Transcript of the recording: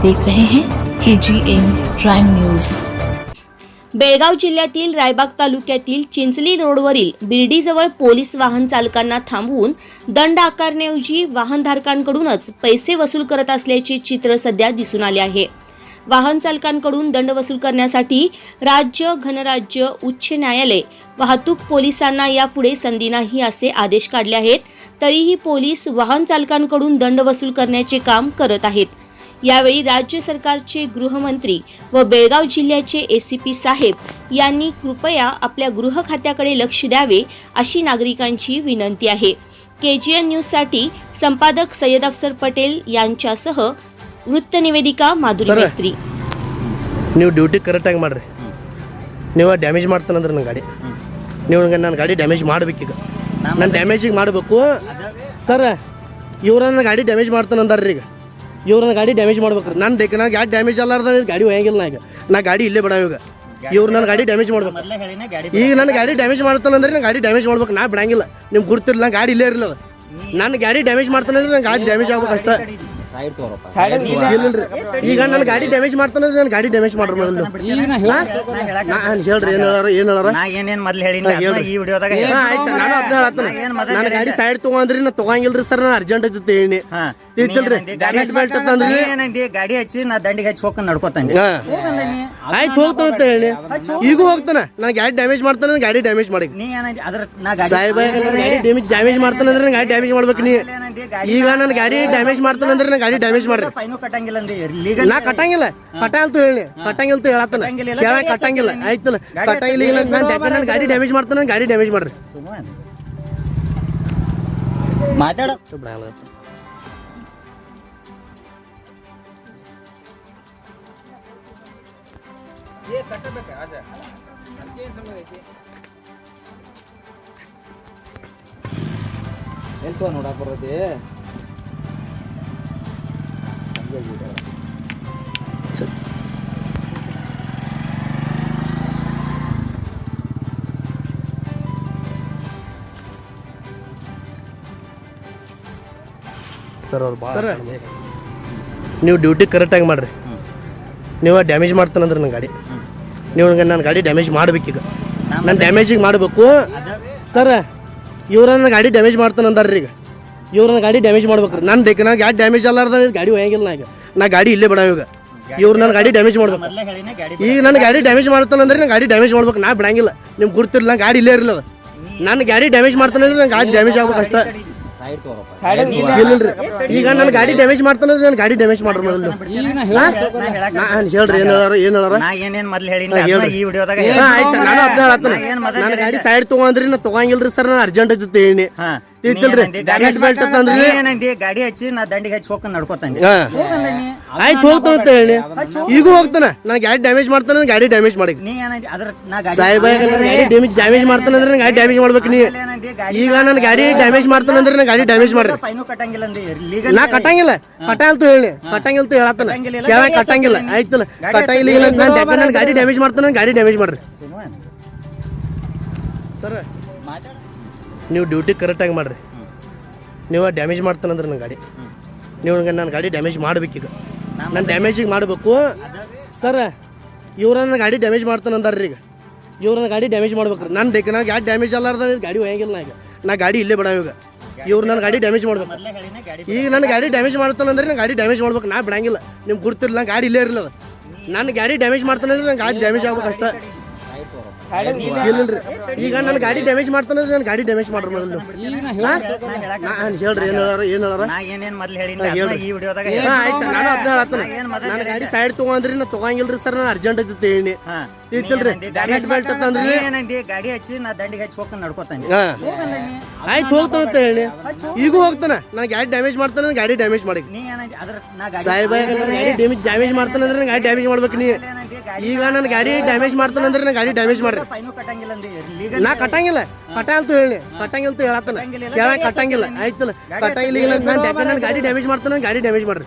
आप देख रहे हैं K G N prime news Belgaum जिल्ह्यातील रायबाग तालुक्यातील चिंचली रोडवरील बिर्डीजवळ पोलीस वाहन चालकांना थांबवून दंड आकारण्याऐवजी वाहनधारकांकडूनच पैसे वसूल करत असल्याचे चित्र सध्या दिसून आले आहे. वाहन चालकांकडून दंड वसूल करण्यासाठी राज्य घनराज्य उच्च न्यायालय वाहतूक पोलिसांना यापुढे संधी नाही असे आदेश काढले आहेत. तरीही पोलीस वाहन चालकांकडून दंड वसूल करण्याचे काम करत आहेत. यावेळी राज्य सरकारचे गृहमंत्री व बेळगाव जिल्ह्याचे एसीपी साहेब यांनी कृपया आपल्या गृह खात्याकडे लक्ष द्यावे अशी नागरिकांची विनंती आहे केजीएन न्यूजसाठी संपादक सय्यद अफसर पटेल यांच्यासह वृत्तनिवेदिका माधुरी ಸರ್. ಮೇಸ್ತ್ರಿ ನೀವು ಡ್ಯೂಟಿ ಕರೆಕ್ಟಾಗಿ ಮಾಡಿರಿ ನೀವು ಡ್ಯಾಮೇಜ್ ಮಾಡ್ತಾನಂದ್ರೆ ನನ್ನ ಗಾಡಿ ನೀವು ನನ್ನ ಗಾಡಿ ಡ್ಯಾಮೇಜ್ ಮಾಡ್ಬೇಕೀಗ ನಾನು ಡ್ಯಾಮೇಜಿಗೆ ಮಾಡಬೇಕು ಸರ್ ಇವ್ರು ನನ್ನ ಗಾಡಿ ಡ್ಯಾಮೇಜ್ ಮಾಡ್ತಾನಂದಾರ ಈಗ ಇವ್ರು ನನ್ನ ಗಾಡಿ ಡ್ಯಾಮೇಜ್ ಮಾಡ್ಬೇಕು. ನನ್ನ ಬೇಕು ನಾ ಗಾಡಿ ಡ್ಯಾಮೇಜ್ ಅಲ್ಲಾರ್ದ ಗಾಡಿ ಒಯ್ಯಂಗಿಲ್ಲ ನಾ ಈಗ. ನಾ ಗಾಡಿ ಇಲ್ಲೇ ಬಿಡ ಇವಾಗ. ಇವ್ರು ನನ್ನ ಗಾಡಿ ಡ್ಯಾಮೇಜ್ ಮಾಡ್ಬೇಕು. ಈಗ ನನ್ನ ಗಾಡಿ ಡ್ಯಾಮೇಜ್ ಮಾಡ್ತಾನಂದ್ರೆ ನಾನು ಗಾಡಿ ಡ್ಯಾಮೇಜ್ ಮಾಡ್ಬೇಕು. ನಾ ಬಿಡಂಗಿಲ್ಲ. ನಿಮ್ಗೆ ಗುರ್ತಿರಲ್ಲ ಗಾಡಿ ಇಲ್ಲೇ ಇರಲಿಲ್ಲ. ನನ್ನ ಗಾಡಿ ಡ್ಯಾಮೇಜ್ ಮಾಡ್ತಾನಂದ್ರೆ ನನ್ನ ಗಾಡಿ ಡ್ಯಾಮೇಜ್ ಆಗ್ಬೇಕು ಅಷ್ಟೇ. ಈಗ ನನ್ನ ಗಾಡಿ ಡ್ಯಾಮೇಜ್ ಮಾಡ್ತಾನ ನನ್ನ ಗಾಡಿ ಡ್ಯಾಮೇಜ್ ಮಾಡ್ರಿ ಮೊದಲು. ನಾನು ಹೇಳ್ರಿ ಏನು ಹೇಳಾರ ಏನು ಹೇಳಾರ? ಏನೇನ್ ಮೊದ್ಲು ಹೇಳಿ ಈ ವಿಡಿಯೋದಾಗ ಹಾ, ಆಯ್ತು ನಾನು ಅದನ್ನ ಹೇಳತ್ತೇನೆ ಏನ್ ನನ್ನ ಗಾಡಿ ಸೈಡ್ ತಗೊಂಡ್ರಿ ನಾ ತಗೊಂಗಿಲ್ರಿ ಸರ್ ನಾನು ಅರ್ಜೆಂಟ್ ಐತಿ ಹೇಳಿ. ತಿಳ್ತಿಲ್ರಿ ಗಾಡಿ ಬೆಲ್ಟ್ ತಂದ್ರಿ ಗಾಡಿ ಹಚ್ಚಿ ನಾ ದಂಡಿಗೆ ಹಚ್ಚಿ ಹೋಗಿ ನಡ್ಕೋತಾನೆ. ಆಯ್ತು ಹೋಗ್ತಾನ ಅಂತ ಹೇಳಿ. ಈಗೂ ಹೋಗ್ತಾನೆ. ನಾ ಗಾಡಿ ಡ್ಯಾಮೇಜ್ ಮಾಡ್ತಾನೆ ನನ್ನ ಗಾಡಿ ಡ್ಯಾಮೇಜ್ ಮಾಡಿ. ನೀ ಅದ್ರ ಗಾಡಿ ಸಾಹೇಬ ಗಾಡಿ ಡ್ಯಾಮೇಜ್ ಡ್ಯಾಮೇಜ್ ಮಾಡ್ತಾನಂದ್ರೆ ನನ್ನ ಗಾಡಿ ಡ್ಯಾಮೇಜ್ ಮಾಡ್ಬೇಕು ನೀ. ಈಗ ನನ್ನ ಗಾಡಿ ಡ್ಯಾಮೇಜ್ ಮಾಡ್ತಾನಂದ್ರೆ ನನ್ನ ಗಾಡಿ ಡ್ಯಾಮೇಜ್ ಮಾಡ್ರಿ. ಫೈನು ಕಟ್ಟಂಗಿಲ್ಲ ಅಂದಿ. ಲೀಗಲ್ ನಾ ಕಟ್ಟಂಗಿಲ್ಲ. ಕಟ್ಟಂತ ಹೇಳಿ. ಕಟ್ಟಂಗಿಲ್ಲ ಹೇಳತ್ತಾನ ಕಟ್ಟಂಗಿಲ್ಲ, ಕೇಳ ಕಟ್ಟಂಗಿಲ್ಲ. ಆಯ್ತಲ್ಲ. ಗಾಡಿ ಕಟ್ಟಂಗಿಲ್ಲ ಈಗ ನಾನು ನಾನು ನನ್ನ ಗಾಡಿ ಡ್ಯಾಮೇಜ್ ಮಾಡ್ತಾನೆ ಗಾಡಿ ಡ್ಯಾಮೇಜ್ ಮಾಡ್ರಿ. ಮಾತಾಡ. ಎಲ್ತೋ ನೋಡಕ್ ಬರ್ತೈತಿ. ಸರ್ ನೀವು ಡ್ಯೂಟಿ ಕರೆಕ್ಟಾಗಿ ಮಾಡ್ರಿ. ನೀವು ಡ್ಯಾಮೇಜ್ ಮಾಡ್ತಾನಂದ್ರೆ ನನ್ನ ಗಾಡಿ. ನೀವು ನನ್ನ ಗಾಡಿ ಡ್ಯಾಮೇಜ್ ಮಾಡ್ಬೇಕೀಗ. ನಾನು ಡ್ಯಾಮೇಜಿಗೆ ಮಾಡಬೇಕು. ಸರ್ ಇವ್ರು ನನ್ನ ಗಾಡಿ ಡ್ಯಾಮೇಜ್ ಮಾಡ್ತಾನಂದಾರ ಈಗ. ಇವ್ರು ನನ್ನ ಗಾಡಿ ಡ್ಯಾಮೇಜ್ ಮಾಡ್ಬೇಕ್ರಿ. ನಾನು ಬೇಕು ನಾ ಗಾಡಿ ಡ್ಯಾಮೇಜ್ ಅಲ್ಲಾರ್ದ ಗಾಡಿ ಹೋಗಿಲ್ಲ ನಾ ಈಗ. ನಾ ಗಾಡಿ ಇಲ್ಲೇ ಬಿಡ ಈಗ. ಇವ್ರು ನನ್ನ ಗಾಡಿ ಡ್ಯಾಮೇಜ್ ಮಾಡ್ಬೇಕು. ಈಗ ನನ್ನ ಗಾಡಿ ಡ್ಯಾಮೇಜ್ ಮಾಡ್ತಾನಂದ್ರೆ ನಾನು ಗಾಡಿ ಡ್ಯಾಮೇಜ್ ಮಾಡ್ಬೇಕು. ನಾ ಬಿಡಂಗಿಲ್ಲ. ನಿಮ್ಗೆ ಗುರ್ತಿರಲ್ಲ ಗಾಡಿ ಇಲ್ಲೇ ಇರಲಿಲ್ಲ. ನನ್ನ ಗಾಡಿ ಡ್ಯಾಮೇಜ್ ಮಾಡ್ತಾನಂದ್ರೆ ನನ್ನ ಗಾಡಿ ಡ್ಯಾಮೇಜ್ ಆಗ್ಬೇಕು ಅಷ್ಟೇ ಈಗ ನನ್ನ ಗಾಡಿ ಡ್ಯಾಮೇಜ್ ಮಾಡ್ತಾನ ನನ್ನ ಗಾಡಿ ಡ್ಯಾಮೇಜ್ ಮಾಡ್ರಿ ಮೊದಲು. ನಾನು ಹೇಳ್ರಿ ಏನ್ ಹೇಳಾರ ಏನು ಹೇಳಾರ? ಏನೇನ್ ಮೊದ್ಲು ಹೇಳಿನ ಹಾ, ಈ ವಿಡಿಯೋದಾಗ ನಾನು ಅದನ್ನ ಹೇಳತ್ತೇನೆ ನನ್ನ ಗಾಡಿ ಸೈಡ್ ತಗೊಂಡ್ರಿ ನಾ ತಗೊಂಗಿಲ್ರಿ ಸರ್ ನಾನು ಅರ್ಜೆಂಟ್ ಐತಿ ಹೇಳಿ. ಗಾಡಿ ಬೆಲ್ಟ್ ತಂದ್ರಿ? ಏನಂದಿ? ಗಾಡಿ ಹಚ್ಚಿ ನಾ ದಂಡಿಗೆ ಹಚ್ಚಿ ಹೋಗ್ಕೊಂಡು ನಡ್ಕೋತಾನೆ. ಆಯ್ತು ಹೋಗ್ತಾನ ಅಂತ ಹೇಳಿ. ಈಗೂ ಹೋಗ್ತಾನ. ನಾನು ಗಾಡಿ ಡ್ಯಾಮೇಜ್ ಮಾಡ್ತಾನೆ ಗಾಡಿ ಡ್ಯಾಮೇಜ್ ಮಾಡಿ. ನೀ ಏನಂದಿ? ಅದ್ರ ನಾ ಗಾಡಿ ಸಾಹೇಬ ಡ್ಯಾಮೇಜ್ ಡ್ಯಾಮೇಜ್ ಮಾಡ್ತಾನಂದ್ರೆ ನನ್ನ ಗಾಡಿ ಡ್ಯಾಮೇಜ್ ಮಾಡ್ಬೇಕು ನೀ ಈಗ ನನ್ನ ಗಾಡಿ ಡ್ಯಾಮೇಜ್ ಮಾಡ್ತಾನಂದ್ರೆ ನಾ ಗಾಡಿ ಡ್ಯಾಮೇಜ್ ಮಾಡ್ರಿ ಫೈನು ಕಟ್ಟಂಗಿಲ್ಲ ಅಂದಿ ನಾ ಕಟ್ಟಂಗಿಲ್ಲ. ಕಟ್ಟಂತ ಹೇಳಿ. ಕಟ್ಟಂಗಿಲ್ಲ ಅಂತ ಹೇಳತ್ತಾನ ಕಟ್ಟಂಗಿಲ್ಲ, ಕೇಳ ಆಯ್ತಲ್ಲ ಕಟ್ಟಂಗಿಲ್ಲ? ನಾನು ನನ್ನ ಗಾಡಿ ಡ್ಯಾಮೇಜ್ ಮಾಡ್ತಾನೆ ಗಾಡಿ ಡ್ಯಾಮೇಜ್ ಮಾಡ್ರಿ. ಸರ್. ನೀವು ಡ್ಯೂಟಿ ಕರೆಕ್ಟಾಗಿ ಮಾಡಿರಿ ನೀವು ಡ್ಯಾಮೇಜ್ ಮಾಡ್ತಾನಂದ್ರೆ ನನ್ನ ಗಾಡಿ ನೀವು ನನ್ನ ಗಾಡಿ ಡ್ಯಾಮೇಜ್ ಮಾಡಬೇಕೀಗ ನಾನು ಡ್ಯಾಮೇಜಿಗೆ ಮಾಡಬೇಕು ಸರ್ ಇವ್ರು ನನ್ನ ಗಾಡಿ ಡ್ಯಾಮೇಜ್ ಮಾಡ್ತಾನಂದಾರ ಈಗ ಇವ್ರು ನನ್ನ ಗಾಡಿ ಡ್ಯಾಮೇಜ್ ಮಾಡ್ಬೇಕ್ರಿ ನಾನು ಬೇಕು ನಾ ಗಾಡಿ ಡ್ಯಾಮೇಜ್ ಅಲ್ಲಾರ್ದ ಗಾಡಿ ಹೋಗಿಲ್ಲ ನಾ ಈಗ ನಾ ಗಾಡಿ ಇಲ್ಲೇ ಬಿಡ ಇವಾಗ ಇವ್ರು ನನ್ನ ಗಾಡಿ ಡ್ಯಾಮೇಜ್ ಮಾಡ್ಬೇಕು ಈಗ ನನ್ನ ಗಾಡಿ ಡ್ಯಾಮೇಜ್ ಮಾಡ್ತಾನಂದ್ರೆ ನನ್ನ ಗಾಡಿ ಡ್ಯಾಮೇಜ್ ಮಾಡ್ಬೇಕು ನಾ ಬಿಡಂಗಿಲ್ಲ ನಿಮ್ಗೆ ಗುರ್ತಿರಲ್ಲ ಗಾಡಿ ಇಲ್ಲೇ ಇರಲಿಲ್ಲ ನನ್ನ ಗಾಡಿ ಡ್ಯಾಮೇಜ್ ಮಾಡ್ತಾನಂದ್ರೆ ನನ್ನ ಗಾಡಿ ಡ್ಯಾಮೇಜ್ ಆಗ್ಬೇಕು ಅಷ್ಟೇ ಈಗ ನನ್ನ ಗಾಡಿ ಡ್ಯಾಮೇಜ್ ಮಾಡ್ತಾನೆ ನನ್ನ ಗಾಡಿ ಡ್ಯಾಮೇಜ್ ಮಾಡ್ರಿ ಮೊದಲು ಹೇಳ್ರಿ ಏನು ಹೇಳಾರ ಏನು ಹೇಳಾರ? ಏನೇನ್ ಮೊದ್ಲು ಹೇಳಿನ ಈ ವಿಡಿಯೋದಾಗ ಆಯ್ತು. ನಾನು ಅದನ್ನ ಹೇಳತ್ತೇನೆ ನನ್ನ ಗಾಡಿ ಸೈಡ್ ತಗೊಂಡ್ರಿ ನಾ ತಗೊಂಗಿಲ್ರಿ ಸರ್ ನಾನು ಅರ್ಜೆಂಟ್ ಐತಿ ಹೇಳಿ. ಗಾಡಿ ಬೆಲ್ಟ್ ತಂದ್ರಿ ಏನಂದಿ ಗಾಡಿ ಹಚ್ಚಿ ನಾ ದಂಡಿಗೆ ಹಚ್ಚಿ ಹೋಗ್ಕೊಂಡು ನಡ್ಕೋತಾನೆ. ಹಾ. ಆಯ್ತು ಹೋಗ್ತಾನ ಅಂತ ಹೇಳಿ. ಈಗೂ ಹೋಗ್ತಾನ. ನಾ ಗಾಡಿ ಡ್ಯಾಮೇಜ್ ಮಾಡ್ತಾನೆ ಗಾಡಿ ಡ್ಯಾಮೇಜ್ ಮಾಡಿ ನೀ ಏನಂದಿ ಅದ್ರ ನಾ ಗಾಡಿ ಸಾಹೇಬ ನನ್ನ ಗಾಡಿ ಡ್ಯಾಮೇಜ್ ಡ್ಯಾಮೇಜ್ ಮಾಡ್ತಾನಂದ್ರೆ ನನ್ನ ಗಾಡಿ ಡ್ಯಾಮೇಜ್ ಮಾಡ್ಬೇಕು ನೀ. ಈಗ ನನ್ನ ಗಾಡಿ ಡ್ಯಾಮೇಜ್ ಮಾಡ್ತಾನಂದ್ರೆ ನಾ ಗಾಡಿ ಡ್ಯಾಮೇಜ್ ಮಾಡ್ರಿ. ಫೈನು ಕಟ್ಟಂಗಿಲ್ಲ ಅಂದಿ. ಲೀಗಲ್ ನಾ ಕಟ್ಟಂಗಿಲ್ಲ. ಕಟ್ಟಂತ ಹೇಳಿ. ಕಟ್ಟಂಗಿಲ್ಲ ಅಂತ ಹೇಳತ್ತಾನ. ಕೇಳ ಕಟ್ಟಂಗಿಲ್ಲ. ಆಯ್ತಲ್ಲ. ಕಟ್ಟಂಗಿಲ್ಲ ನಾನು ಗಾಡಿ ಡ್ಯಾಮೇಜ್ ಮಾಡ್ತಾನೆ ಗಾಡಿ ಡ್ಯಾಮೇಜ್ ಮಾಡ್ರಿ.